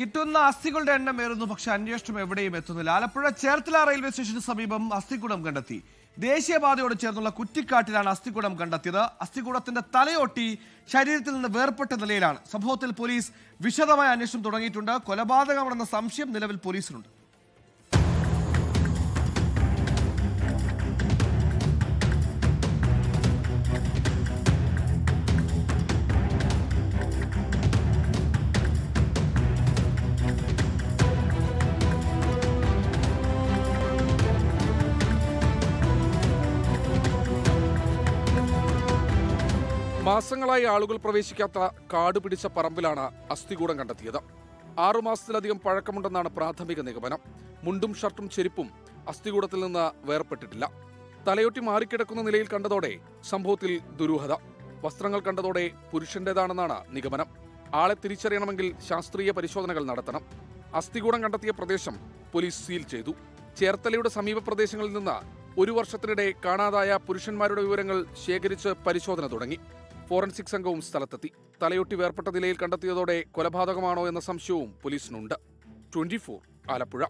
കിട്ടുന്ന അസ്ഥികളുടെ എണ്ണം ഏറുന്നു പക്ഷെ അന്വേഷണം എവിടെയും എത്തുന്നില്ല. ആലപ്പുഴ ചേർത്തല റെയിൽവേ സ്റ്റേഷന് സമീപം അസ്ഥികുടം കണ്ടെത്തി. ദേശീയപാതയോട് ചേർന്നുള്ള കുറ്റിക്കാട്ടിലാണ് അസ്ഥികുടം കണ്ടെത്തിയത്. അസ്ഥികുടത്തിന്റെ തലയൊട്ടി ശരീരത്തിൽ നിന്ന് വേർപെട്ട നിലയിലാണ്. സംഭവത്തിൽ പോലീസ് വിശദമായ അന്വേഷണം തുടങ്ങിയിട്ടുണ്ട്. കൊലപാതകമാണെന്ന സംശയം നിലവിൽ പോലീസിനുണ്ട്. മാസങ്ങളായി ആളുകൾ പ്രവേശിക്കാത്ത കാട് പിടിച്ച പറമ്പിലാണ് അസ്ഥികൂടം കണ്ടെത്തിയത്. ആറുമാസത്തിലധികം പഴക്കമുണ്ടെന്നാണ് പ്രാഥമിക നിഗമനം. മുണ്ടും ഷർട്ടും ചെരുപ്പും അസ്ഥികൂടത്തിൽ നിന്ന് വേർപെട്ടിട്ടില്ല. തലയൊട്ടി മാറിക്കിടക്കുന്ന നിലയിൽ കണ്ടതോടെ സംഭവത്തിൽ ദുരൂഹത. വസ്ത്രങ്ങൾ കണ്ടതോടെ പുരുഷന്റേതാണെന്നാണ് നിഗമനം. ആളെ തിരിച്ചറിയണമെങ്കിൽ ശാസ്ത്രീയ പരിശോധനകൾ നടത്തണം. അസ്ഥികൂടം കണ്ടെത്തിയ പ്രദേശം പോലീസ് സീൽ ചെയ്തു. ചേർത്തലയുടെ സമീപ പ്രദേശങ്ങളിൽ നിന്ന് ഒരു വർഷത്തിനിടെ കാണാതായ പുരുഷന്മാരുടെ വിവരങ്ങൾ ശേഖരിച്ച് പരിശോധന തുടങ്ങി. ഫോറൻസിക് സംഘവും സ്ഥലത്തെത്തി. തലയൊട്ടി വേർപെട്ട നിലയിൽ കണ്ടെത്തിയതോടെ കൊലപാതകമാണോ എന്ന സംശയവും പോലീസിനുണ്ട്. Twenty four Alappuzha.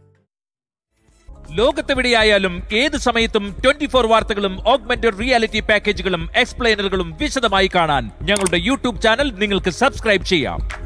ലോകത്തെവിടെയായാലും ഏത് സമയത്തും ട്വന്റി ഫോർ വാർത്തകളും ഓഗ്മെന്റഡ് റിയാലിറ്റി പാക്കേജുകളും എക്സ്പ്ലെയിനറുകളും വിശദമായി കാണാൻ ഞങ്ങളുടെ യൂട്യൂബ് ചാനൽ നിങ്ങൾക്ക് സബ്സ്ക്രൈബ് ചെയ്യാം.